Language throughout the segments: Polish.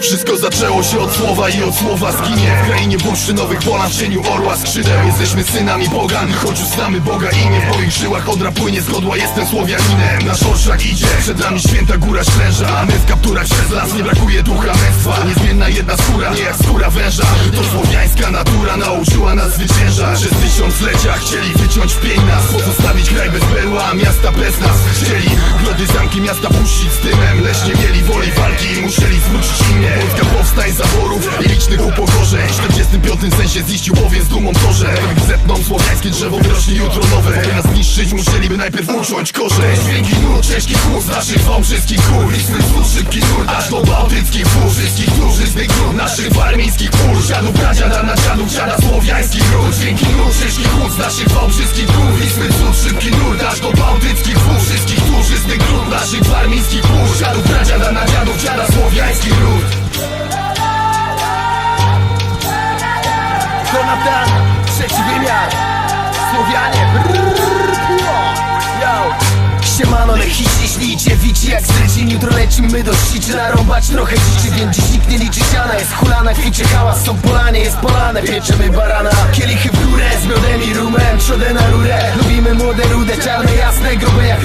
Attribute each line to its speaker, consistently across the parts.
Speaker 1: Wszystko zaczęło się od słowa i od słowa zginie. W krainie bursztynowych polan w cieniu orła skrzydeł. Jesteśmy synami pogan, choć uznamy Boga imię W moich żyłach odra płynie z godła, jestem Słowianinem Nasz orszak idzie, przed nami święta góra ślęża A my w kapturach przez las, nie brakuje ducha męstwa Niezmienna jedna skóra, nie jak skóra węża. To słowiańska natura nauczyła nas zwyciężać Przez tysiąclecia chcieli wyciąć w pień nas Pozostawić kraj bez berła, a miasta bez nas. Chcieli grody zamki miasta puścić z dymem Lecz nie mieli woli walki i musieli zwrócić Polska powstań zaborów i licznych upokorzeń. W 45 sensie ziścił powiem z dumą to, że Jak zetną słowiańskie drzewo wyrośnie jutro nowe. By nas zniszczyć musieliby najpierw uciąć korzeń. Dźwięki nur, ciężki chłód z naszych wałbrzyskich gór Liczny wzór, szybki nur, aż do bałtyckich wór Wszystkich drużyznych dróg, naszych warmińskich pól Dziadów, pradziada na dziadów, dziada słowiańskich ród. Dźwięki nur, ciężki chłód z naszych wałbrzyskich gór Liczny wzór, szybki nur, aż do bałtyckich wór Wszystkich
Speaker 2: Trzeci wymiar Słowianie Yo Siemano, lechić, jeśli idzie wici jak zlecin Jutro lecimy do siczy, narąbać trochę dziczy Więc dziś nikt nie liczy siana, jest hulana Chwicie hałas, są polanie, jest polane. Pieczemy barana, kielichy w górę Z miodem i rumem, trzodę na rurę. Lubimy młode, rude, czarne, jasne Grube jak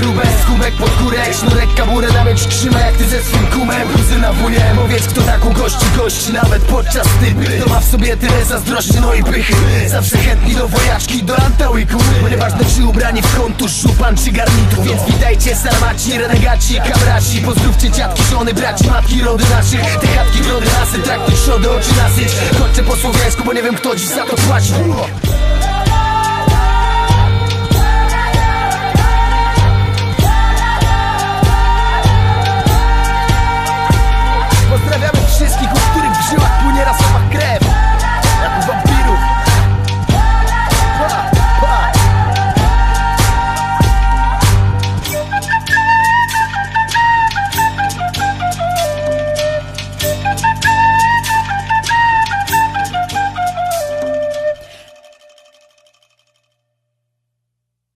Speaker 2: kurek Sznurek, kaburę, na miecz trzyma jak ty ze swym kumem. Kuzy na wunie, kto tak ugości gości. Nawet podczas typy To ma w sobie tyle zazdrości, no i pychy. Zawsze chętni do wojaczki, do antałyku Bo nieważne czy ubrani w kontusz, żupan czy garnitur. Więc witajcie sarmaci, renegaci, kamraci Pozdrówcie dziadki, żony, braci, matki, rody naszych Te chatki, brody, lasy, traktuj trzody, oczy nasyć. Chodźcie po słowiańsku, bo nie wiem kto dziś za to płaci